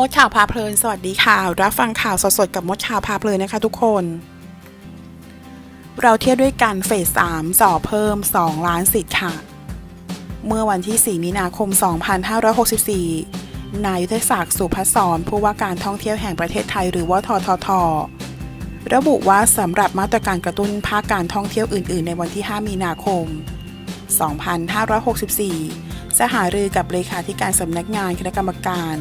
มดข่าวพาเพลิน สวัสดีค่ะ รับฟังข่าวสดๆกับมดข่าวพาเพลินนะคะทุกคน เราเที่ยวด้วยกันเฟส 3 จ่อเพิ่ม 2 ล้านสิทธิ์ค่ะ เมื่อวันที่ 4 มีนาคม 2564 นายยุทธศักดิ์สุพัศรผู้ว่าการท่องเที่ยวแห่งประเทศไทยหรือว่าททท ระบุว่าสำหรับมาตรการกระตุ้นภาคการท่องเที่ยวอื่น ๆ ในวันที่ 5 มีนาคม 2564 จะหารือกับเลขาธิการสำนักงานคณะกรรมการ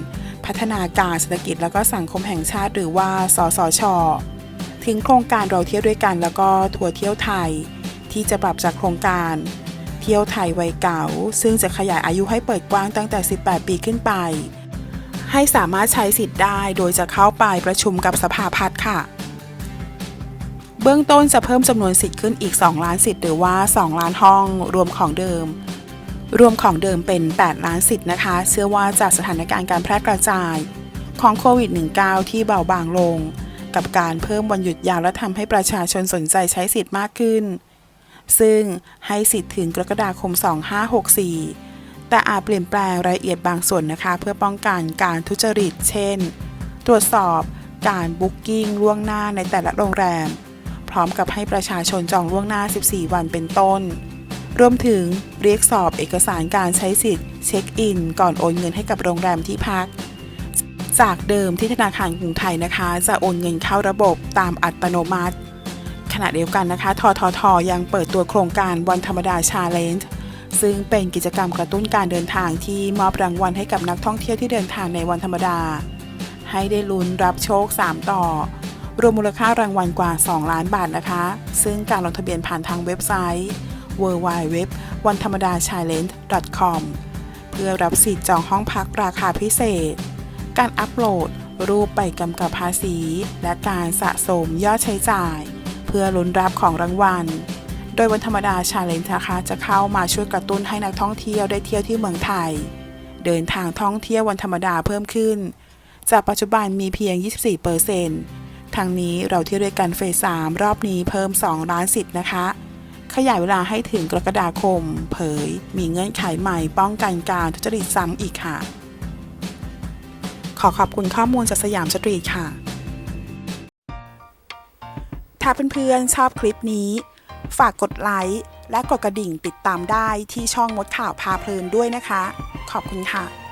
พัฒนาการเศรษฐกิจและก็สังคมแห่งชาติ หรือว่า สสช ถึงโครงการเราเที่ยวด้วยกันแล้วก็ทัวร์เที่ยวไทย ที่จะปรับจากโครงการ เที่ยวไทยวัยเก่า ซึ่งจะขยายอายุให้เปิดกว้างตั้งแต่ 18 ปีขึ้นไป ให้สามารถใช้สิทธิ์ได้โดยจะเข้าไปประชุมกับสภาพัฒน์ค่ะ เบื้องต้นจะเพิ่มจำนวนสิทธิ์ขึ้นอีก 2 ล้านสิทธิ์หรือว่า 2 ล้านห้องรวมของเดิม รวมของเดิมเป็น 8 ล้านสิทธิ์นะคะ เชื่อว่าจากสถานการณ์การแพร่กระจายของโควิด -19 ที่เบาบางลง กับการเพิ่มวันหยุดยาวและทำให้ประชาชนสนใจใช้สิทธิ์มากขึ้น ซึ่งให้สิทธิ์ถึงกรกฎาคม 2564 แต่อาจเปลี่ยนแปลงรายละเอียดบางส่วนนะคะ เพื่อป้องกันการทุจริต เช่น ตรวจสอบการบุ๊กกิ้งล่วงหน้าในแต่ละโรงแรม พร้อมกับให้ประชาชนจองล่วงหน้า 14 วันเป็นต้น รวมถึงเรียกสอบเอกสารการใช้สิทธิ์เช็คอิน ก่อนโอนเงินให้กับโรงแรมที่พัก จากเดิมที่ธนาคารกรุงไทยนะคะ จะโอนเงินเข้าระบบตามอัตโนมัติ ขณะเดียวกันนะคะทททยังเปิดตัวโครงการวันธรรมดาชาเลนจ์ซึ่งเป็นกิจกรรมกระตุ้นการเดินทางที่มอบรางวัลให้กับนักท่องเที่ยวที่เดินทางในวันธรรมดา ให้ได้ลุ้นรับโชค 3 ต่อ รวมมูลค่ารางวัลกว่า 2 ล้านบาทนะคะ ซึ่งการลงทะเบียนผ่านทางเว็บไซต์ w w w วันธรรมดา challenge com เพื่อรับสิทธิ์จองห้องพักราคาพิเศษ การอัปโหลด รูปใบกำกับภาษี และการสะสมยอดใช้จ่าย เพื่อลุ้นรับของรางวัล โดยวันธรรมดาชาเลนจ์นะคะจะเข้ามาช่วยกระตุ้นให้นักท่องเที่ยวได้เที่ยวที่เมืองไทย เดินทางท่องเที่ยววันธรรมดาเพิ่มขึ้น จากปัจจุบันมีเพียง 24%ทางนี้เราเที่ยวด้วยกันเฟส3รอบนี้เพิ่ม 2 ล้านสิทธิ์นะคะ ขยายเวลาให้ถึงกรกฎาคม เผย มีเงื่อนไขใหม่ป้องกันการทุจริตซ้ำอีกค่ะ ขอขอบคุณข้อมูลจากสยามสตรีทค่ะ ถ้าเพื่อนๆชอบคลิปนี้ ฝากกดไลค์และกดกระดิ่งติดตามได้ที่ช่องมดข่าวพาเพลินด้วยนะคะ ขอบคุณค่ะ